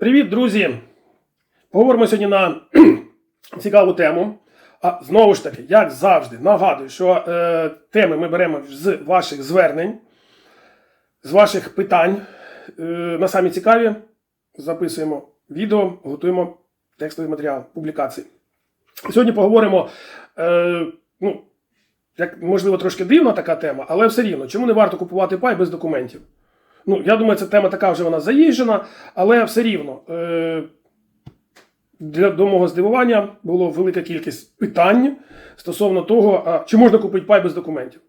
Привіт, друзі! Поговоримо сьогодні на цікаву тему. А знову ж таки, як завжди, нагадую, що е, теми ми беремо з ваших звернень, з ваших питань. Е, на самі цікаві записуємо відео, готуємо текстовий матеріал публікації. Сьогодні поговоримо, е, ну, як можливо, трошки дивна така тема, але все рівно, чому не варто купувати пай без документів? Ну, я думаю, ця тема така вже вона заїжджена, але все рівно. Е, для до мого здивування було велика кількість питань стосовно того, чи можна купити пай без документів.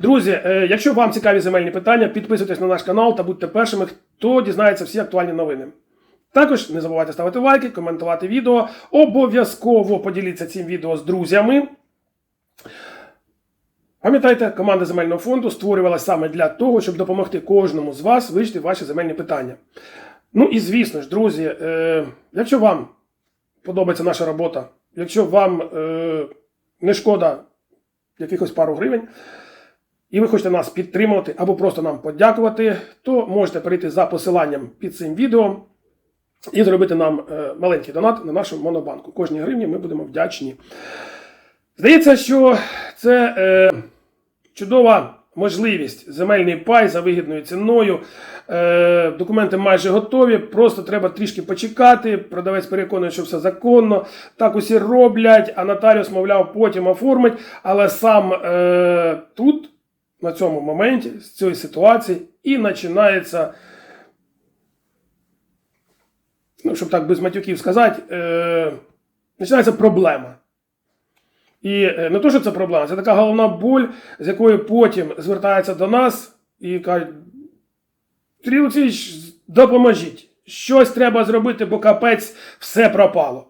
Друзі, е, якщо вам цікаві земельні питання, підписуйтесь на наш канал та будьте першими, хто дізнається всі актуальні новини. Також не забувайте ставити лайки, коментувати відео. Обов'язково поділіться цим відео з друзями. Пам'ятайте, команда земельного фонду створювалася саме для того, щоб допомогти кожному з вас вирішити ваші земельні питання. Ну і звісно ж, друзі, е, якщо вам подобається наша робота, якщо вам е, не шкода якихось пару гривень, і ви хочете нас підтримувати або просто нам подякувати, то можете перейти за посиланням під цим відео і зробити нам е, маленький донат на нашу монобанку. Кожній гривні ми будемо вдячні. Здається, що це е, чудова можливість. Земельний пай за вигідною ціною. Е, документи майже готові. Просто треба трішки почекати. Продавець переконує, що все законно. Так усі роблять, а нотаріус, мовляв, потім оформить. Але сам е, тут, на цьому моменті, з цієї ситуації, і починається. Ну, щоб так без матюків сказати, е, починається проблема. І е, не то, що це проблема, це така головна боль, з якою потім звертаються до нас і кажуть: Сергій допоможіть. Щось треба зробити, бо капець все пропало.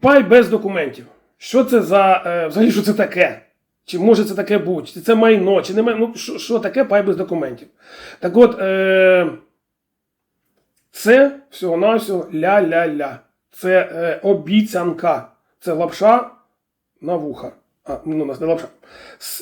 Пай без документів. Що це за. е, Взагалі, що це таке? Чи може це таке бути? Чи це майно, чи не майно? Ну, що, що таке пай без документів? Так от, е, це всього-навсього ля-ля-ля. Це е, обіцянка. Це лапша на вуха. А, ну, не лапша.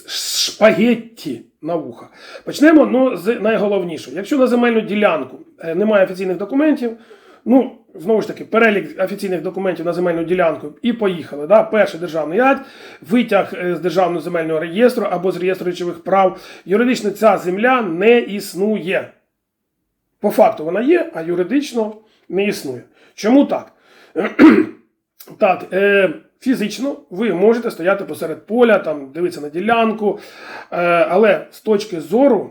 Шпагетті на вуха. Почнемо ну, з найголовнішого. Якщо на земельну ділянку е, немає офіційних документів, ну, знову ж таки, перелік офіційних документів на земельну ділянку і поїхали. Да? Перший державний акт, витяг е, з державного земельного реєстру або з реєстру речових прав. Юридично ця земля не існує. По факту вона є, а юридично не існує. Чому так? Так, е, фізично ви можете стояти посеред поля, там, дивитися на ділянку, е, але з точки зору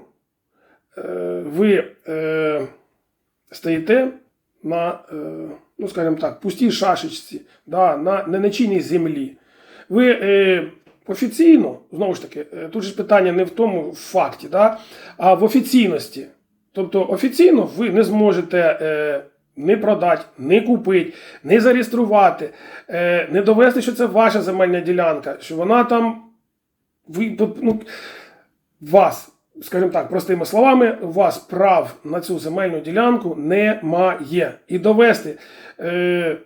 е, ви е, стоїте на, ну, скажімо так, пустій шашечці, да, на ненечійній землі. Ви офіційно, знову ж таки, тут ж питання не в тому в факті, да, а в офіційності. Тобто офіційно ви не зможете не продати, не купити, не зареєструвати, е, не довести, що це ваша земельна ділянка, що вона там ви, ну, вас, скажімо так, простими словами, у вас прав на цю земельну ділянку немає. І довести, е,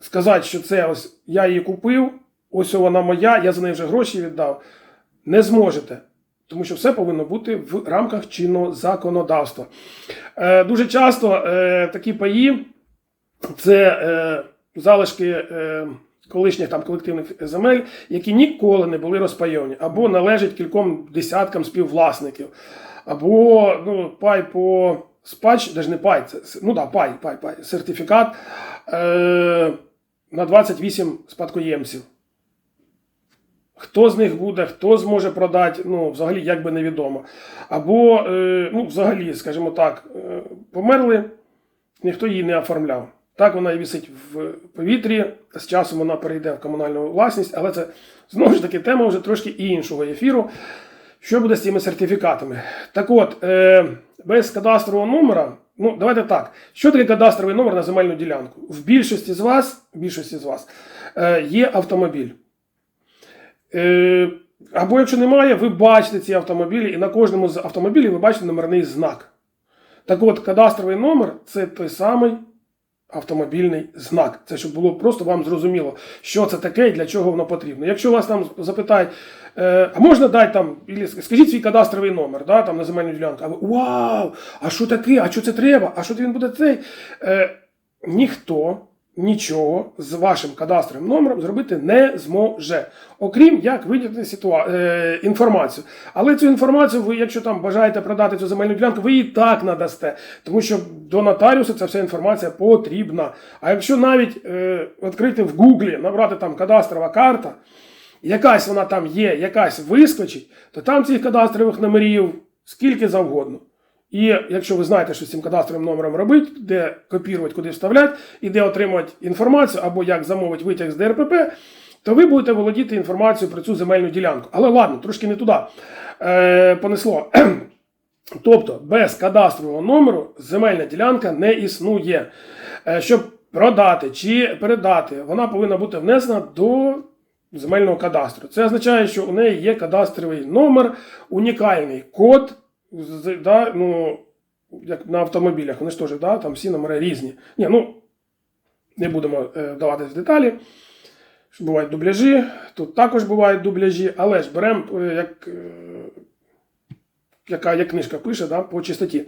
сказати, що це ось я її купив, ось вона моя, я за неї вже гроші віддав, не зможете. Тому що все повинно бути в рамках чинного законодавства. Е, дуже часто е, такі паї це е, залишки е, колишніх там колективних земель, які ніколи не були розпайовані, або належать кільком десяткам співвласників, або ну, пай по спадщ, навіть не пай, це, ну да, пай, пай, пай, сертифікат е, на 28 спадкоємців. Хто з них буде, хто зможе продати, ну, взагалі, як би невідомо. Або, е, ну, взагалі, скажімо так, е, померли, ніхто її не оформляв. Так вона і висить в повітрі, з часом вона перейде в комунальну власність, але це знову ж таки тема вже трошки іншого ефіру. Що буде з цими сертифікатами? Так от, е, без кадастрового номера, ну, давайте так. Що таке кадастровий номер на земельну ділянку? В більшості з вас, в більшості з вас є автомобіль. Е, або якщо немає, ви бачите ці автомобілі, і на кожному з автомобілів ви бачите номерний знак. Так от, кадастровий номер це той самий автомобільний знак. Це щоб було просто вам зрозуміло, що це таке і для чого воно потрібно. Якщо вас там запитають, е, а можна дати там, скажіть свій кадастровий номер да, там, на земельну ділянку, а ви вау! А що таке? А що це треба? А що він буде цей? Е, ніхто нічого з вашим кадастровим номером зробити не зможе, окрім як витягнути ситуа... е, інформацію. Але цю інформацію, ви, якщо там бажаєте продати цю земельну ділянку, ви і так надасте, тому що до нотаріуса ця вся інформація потрібна. А якщо навіть е, відкрити в Гуглі, набрати там кадастрова карта, якась вона там є, якась вискочить, то там цих кадастрових номерів скільки завгодно. І якщо ви знаєте, що з цим кадастровим номером робити, де копірувати, куди вставляти, і де отримувати інформацію, або як замовити витяг з ДРПП, то ви будете володіти інформацією про цю земельну ділянку. Але ладно, трошки не туди е, понесло. Тобто без кадастрового номеру земельна ділянка не існує. Е, Щоб продати чи передати, вона повинна бути внесена до земельного кадастру. Це означає, що у неї є кадастровий номер, унікальний код, да, ну, як на автомобілях, вони ж теж, да, там всі номери різні. Ні, ну, не будемо е, вдаватися в деталі. Бувають дубляжі, тут також бувають дубляжі, але ж беремо, е, як, е, яка як книжка пише да, по чистоті,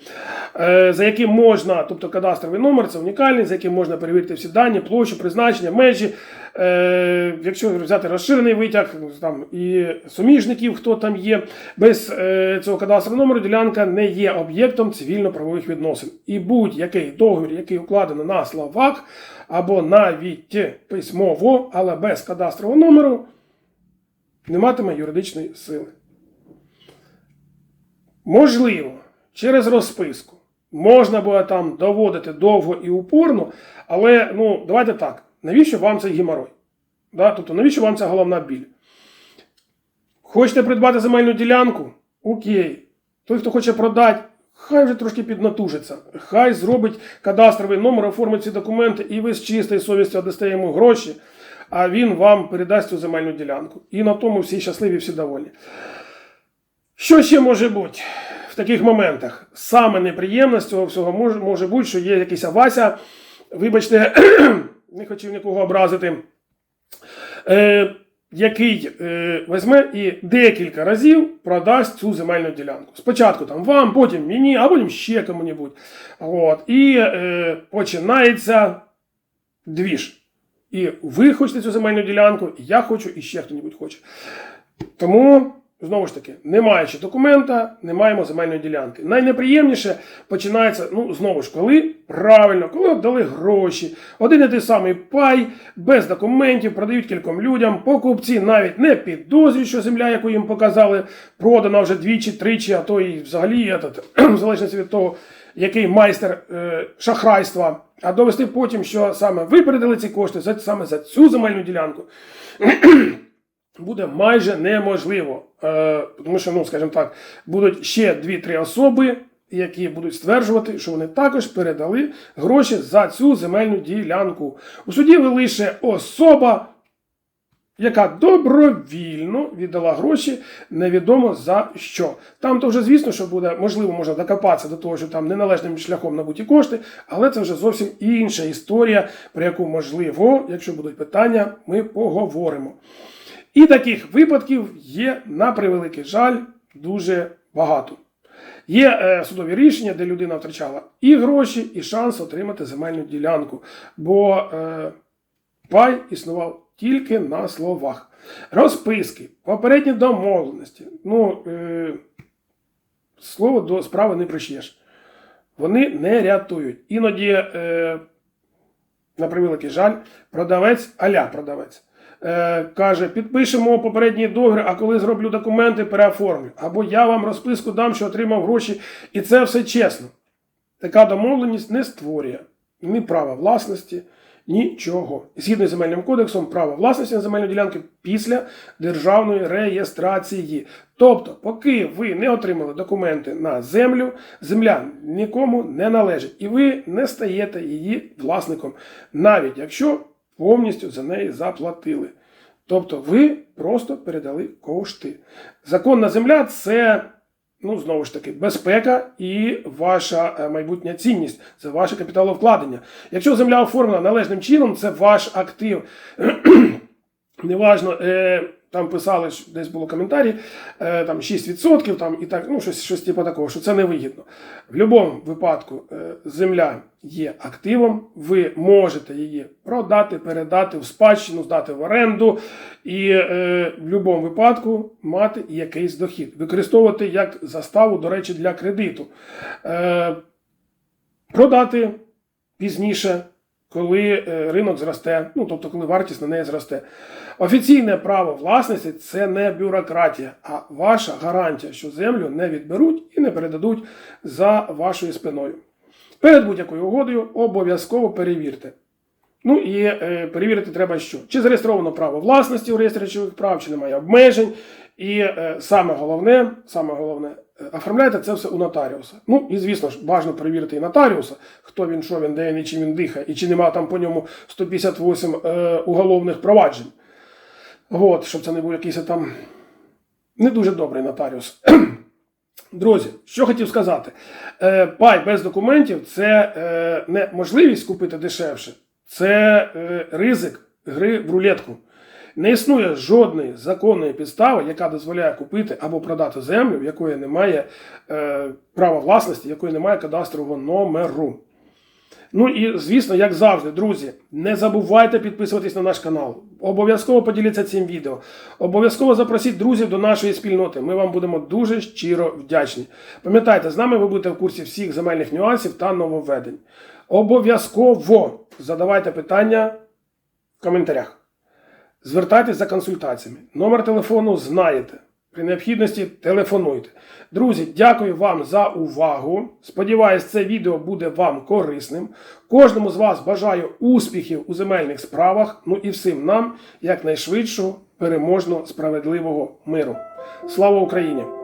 за яким можна, тобто кадастровий номер, це унікальний, за яким можна перевірити всі дані, площу, призначення, межі. Е, якщо взяти розширений витяг там, і суміжників, хто там є, без е, цього кадастрового номеру ділянка не є об'єктом цивільно-правових відносин. І будь-який договір, який укладено на словах або навіть письмово, але без кадастрового номеру, не матиме юридичної сили. Можливо, через розписку можна було там доводити довго і упорно, але ну, давайте так, навіщо вам цей геморой? Да? Тобто, навіщо вам ця головна біль? Хочете придбати земельну ділянку? Окей. Той, хто хоче продати, хай вже трошки піднатужиться. Хай зробить кадастровий номер, оформить ці документи, і ви з чистою совістю дасте йому гроші, а він вам передасть цю земельну ділянку. І на тому всі щасливі, всі довольні. Що ще може бути в таких моментах? Саме неприємне з цього всього може, може бути, що є якийсь Вася, вибачте, не хотів нікого образити, е, який е, візьме і декілька разів продасть цю земельну ділянку. Спочатку там вам, потім мені, а потім ще кому-небудь. І е, починається двіж. І ви хочете цю земельну ділянку, і я хочу, і ще хто-небудь хоче. Тому, знову ж таки, не маючи документа, не маємо земельної ділянки. Найнеприємніше починається, ну, знову ж, коли правильно, коли дали гроші, один і той самий пай, без документів, продають кільком людям, покупці навіть не підозрюють, що земля, яку їм показали, продана вже двічі, тричі, а то і взагалі, в залежності від того, який майстер е, шахрайства, а довести потім, що саме ви передали ці кошти за, саме за цю земельну ділянку буде майже неможливо. Е, тому що, ну, скажімо так, будуть ще 2-3 особи, які будуть стверджувати, що вони також передали гроші за цю земельну ділянку. У суді ви лише особа, яка добровільно віддала гроші, невідомо за що. Там то вже, звісно, що буде, можливо, можна докопатися до того, що там неналежним шляхом набуті кошти, але це вже зовсім інша історія, про яку, можливо, якщо будуть питання, ми поговоримо. І таких випадків є, на превеликий жаль, дуже багато. Є е, судові рішення, де людина втрачала і гроші, і шанс отримати земельну ділянку. Бо е, пай існував тільки на словах. Розписки, попередні домовленості. Ну, е, слово до справи не приш'єш. Вони не рятують. Іноді, е, на превеликий жаль, продавець, аля продавець. Е, каже, підпишемо попередній договір, а коли зроблю документи, переоформлю. Або я вам розписку дам, що отримав гроші, і це все чесно. Така домовленість не створює ні права власності, нічого. Згідно з земельним кодексом, право власності на земельну ділянку після державної реєстрації. Тобто, поки ви не отримали документи на землю, земля нікому не належить, і ви не стаєте її власником, навіть якщо повністю за неї заплатили. Тобто ви просто передали кошти. Законна земля це ну, знову ж таки, безпека і ваша е, майбутня цінність, це ваше капіталовкладення. Якщо земля оформлена належним чином, це ваш актив. Неважно, е, там писали, що десь було коментарі, е, там 6%, там і так, ну щось, щось типу такого, що це невигідно. В будь-якому випадку е, земля є активом, ви можете її продати, передати в спадщину, здати в оренду і е, в будь-якому випадку мати якийсь дохід, використовувати як заставу, до речі, для кредиту. Е, продати пізніше, коли е, ринок зросте, ну тобто, коли вартість на неї зросте. Офіційне право власності це не бюрократія, а ваша гарантія, що землю не відберуть і не передадуть за вашою спиною. Перед будь-якою угодою обов'язково перевірте. Ну і е, перевірити треба що? Чи зареєстровано право власності у реєстрі речових прав, чи немає обмежень. І е, саме головне, саме головне, е, оформляйте це все у нотаріуса. Ну і звісно ж, бажано перевірити і нотаріуса, хто він, що він, де він і чим він дихає, і чи немає там по ньому 158 е, уголовних проваджень. От, щоб це не був якийсь там не дуже добрий нотаріус. Друзі, що хотів сказати, е, пай без документів це е, не можливість купити дешевше, це е, ризик гри в рулетку. Не існує жодної законної підстави, яка дозволяє купити або продати землю, в якої немає е, права власності, якої немає кадастрового номеру. Ну і звісно, як завжди, друзі, не забувайте підписуватись на наш канал. Обов'язково поділіться цим відео. Обов'язково запросіть друзів до нашої спільноти. Ми вам будемо дуже щиро вдячні. Пам'ятайте, з нами ви будете в курсі всіх земельних нюансів та нововведень. Обов'язково задавайте питання в коментарях. Звертайтесь за консультаціями. Номер телефону знаєте. При необхідності телефонуйте. Друзі, дякую вам за увагу. Сподіваюсь, це відео буде вам корисним. Кожному з вас бажаю успіхів у земельних справах. Ну і всім нам якнайшвидшого, переможного, справедливого миру. Слава Україні!